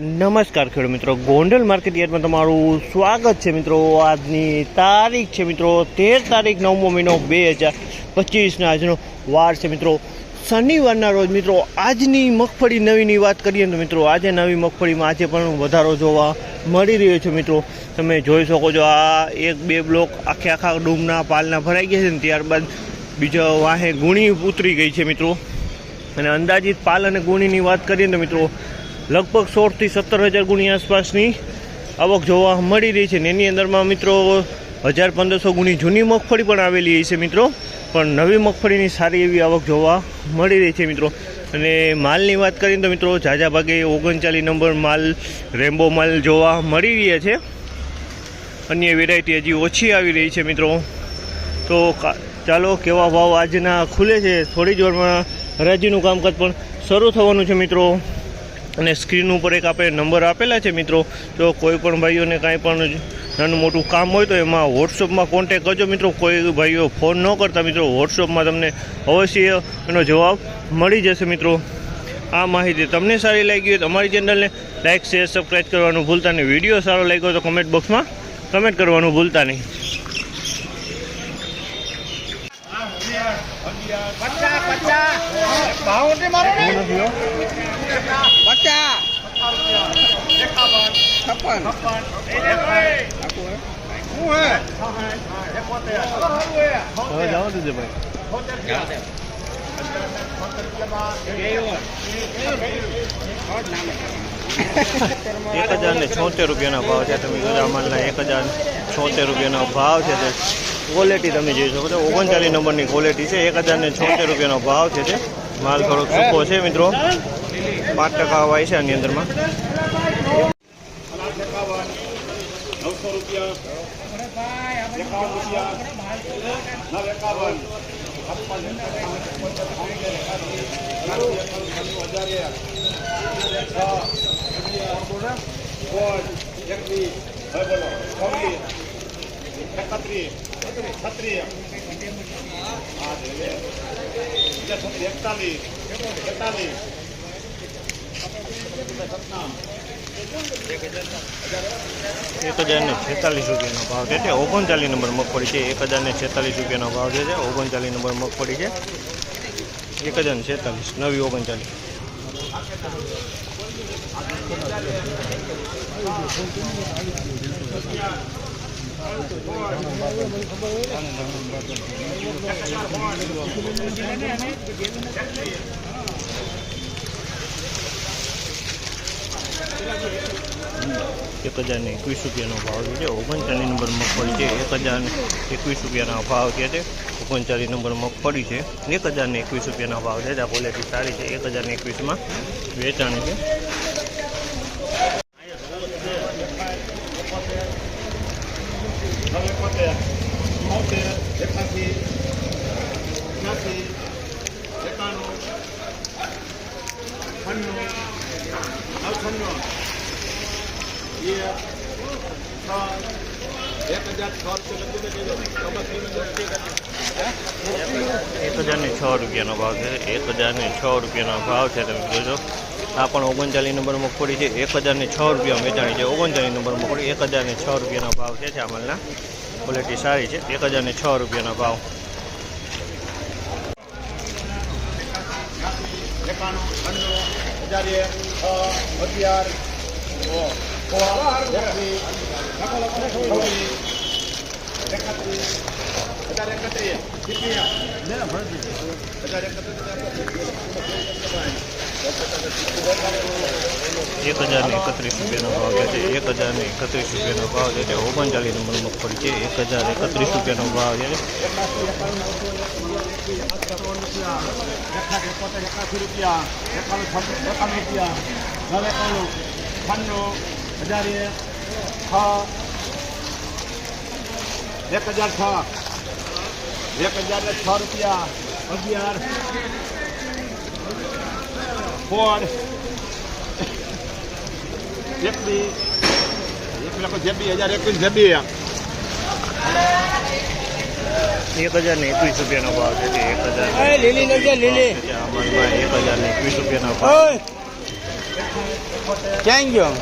નમસ્કાર ખેડૂત મિત્રો. ગોંડલ માર્કેટ યાર્ડમાં તમારું સ્વાગત છે મિત્રો. આજની તારીખ છે મિત્રો, તેર તારીખ નવમો મહિનો બે હજાર પચીસના આજનો વાર છે મિત્રો. શનિવારના રોજ મિત્રો, આજની મગફળી નવીની વાત કરીએ ને તો મિત્રો, આજે નવી મગફળીમાં આજે પણ વધારો જોવા મળી રહ્યો છે મિત્રો. તમે જોઈ શકો છો, આ એક બે બ્લોક આખે આખા ડૂમના પાલના ભરાઈ ગયા છે ને, ત્યારબાદ બીજા વાહે ગુણી ઉતરી ગઈ છે મિત્રો. અને અંદાજિત પાલ અને ગુણીની વાત કરીએ ને તો મિત્રો લગભગ સોળથી સત્તર હજાર ગુણી આસપાસની આવક જોવા મળી રહી છે ને એની અંદરમાં મિત્રો હજાર પંદરસો ગુણી જૂની મગફળી પણ આવેલી છે મિત્રો. પણ નવી મગફળીની સારી એવી આવક જોવા મળી રહી છે મિત્રો. અને માલની વાત કરીએ તો મિત્રો ઝાઝા ભાગે ઓગણચાલીસ નંબર માલ, રેમ્બો માલ જોવા મળી રહ્યા છે. અન્ય વેરાયટી હજી ઓછી આવી રહી છે મિત્રો. તો ચાલો કેવા ભાવ આજના ખુલે છે? થોડી જ વારમાં હરાજીનું કામકાજ પણ શરૂ થવાનું છે મિત્રો. અને સ્ક્રીન ઉપર એક આપણે નંબર આપેલા છે મિત્રો. જો કોઈ પણ ભાઈઓને કાંઈ પણ નાનું મોટું કામ હોય તો એમાં વોટ્સઅપમાં કોન્ટેક કરજો મિત્રો. કોઈ ભાઈઓ ફોન ન કરતા મિત્રો વોટ્સઅપમાં તમને અવશ્ય એનો જવાબ મળી જશે મિત્રો. આ માહિતી તમને સારી લાગી હોય તો અમારી ચેનલને લાઇક શેર સબસ્ક્રાઈબ કરવાનું ભૂલતા નહીં. વીડિયો સારો લાગ્યો તો કમેન્ટ બોક્સમાં કમેન્ટ કરવાનું ભૂલતા નહીં. પચાસ પચાસ ભાવ નથી મારો પચાસ છપ્પન આખું હે? હું હે હવે જવા દીધે ભાઈ એક હજાર ને છોતેર રૂપિયાનો ભાવ છે. તમે જોજો માલના એક હજાર છોતેર રૂપિયાનો ભાવ છે. તે ક્વોલિટી તમે જોઈ શકો છો. ઓગણચાલીસ નંબરની ક્વોલિટી છે. એક હજાર ને છોતેર રૂપિયાનો ભાવ છે માલ થોડોક સૂકો છે, મિત્રો. પાંચ ટકા વાય છે આની અંદરમાં. એકત્રીસ. એક હજાર ને છેતાલીસ રૂપિયાનો ભાવ છે તે ઓગણચાલીસ નંબર મગફળી છે એક હજાર ને છેતાલીસ રૂપિયાનો ભાવ છે ઓગણચાલીસ નંબર મગફળી છે એક હજાર ને છેતાલીસ નવી ઓગણચાલીસ એક હજાર ને એકવીસ રૂપિયાનો ભાવ છે. ઓગણચાલીસ નંબર મગફળી છે. એક હજાર ને એકવીસ રૂપિયાના ભાવ છે તે. ઓગણચાલીસ નંબર મગફળી છે. એક હજાર ને એકવીસ રૂપિયાના ભાવ છે. આ ક્વોલિટી સારી છે. એક હજાર ને એકવીસમાં વેચાણી છે. એકોતેર બોતેર એકાસી ત્યાસી એકાણું છન્નું નવ છન્નું બે છ એક હજાર છ રૂપિયા એક હજારને છ રૂપિયાનો ભાવ છે એક હજાર ને છ રૂપિયાનો ભાવ છે તમે જોજો આ પણ ઓગણચાલીસ નંબર મગફળી છે. એક હજાર ને છ રૂપિયા વેચાણી છે. ઓગણચાલીસ નંબર મગફળી એક હજાર ને છ રૂપિયાનો ભાવ છે ચાવલના ક્વોલિટી સારી છે. એક હજાર ને છ રૂપિયાનો ભાવ. હજાર એકત્રીસ એક હજાર ને એકત્રીસ રૂપિયાનો ભાવ જે છે. એક હજાર ને એકત્રીસ રૂપિયાનો ભાવ છે. તે ઓગણચાલીસ નંબર મગફળી છે. એક હજાર એકત્રીસ રૂપિયાનો ભાવ છે. એક છ હજાર છ એક હજાર છ રૂપિયા. અગિયાર. ફોર એકવીસ એક લખો જેબી હજાર એકવીસ જેબી એક હજાર ને એકવીસ રૂપિયાનો ભાવ છે તે એક હજાર લીલી નજર લીલી. અમલમાં એક હજાર ને એકવીસ રૂપિયાનો ભાવ ક્યાં ગયો?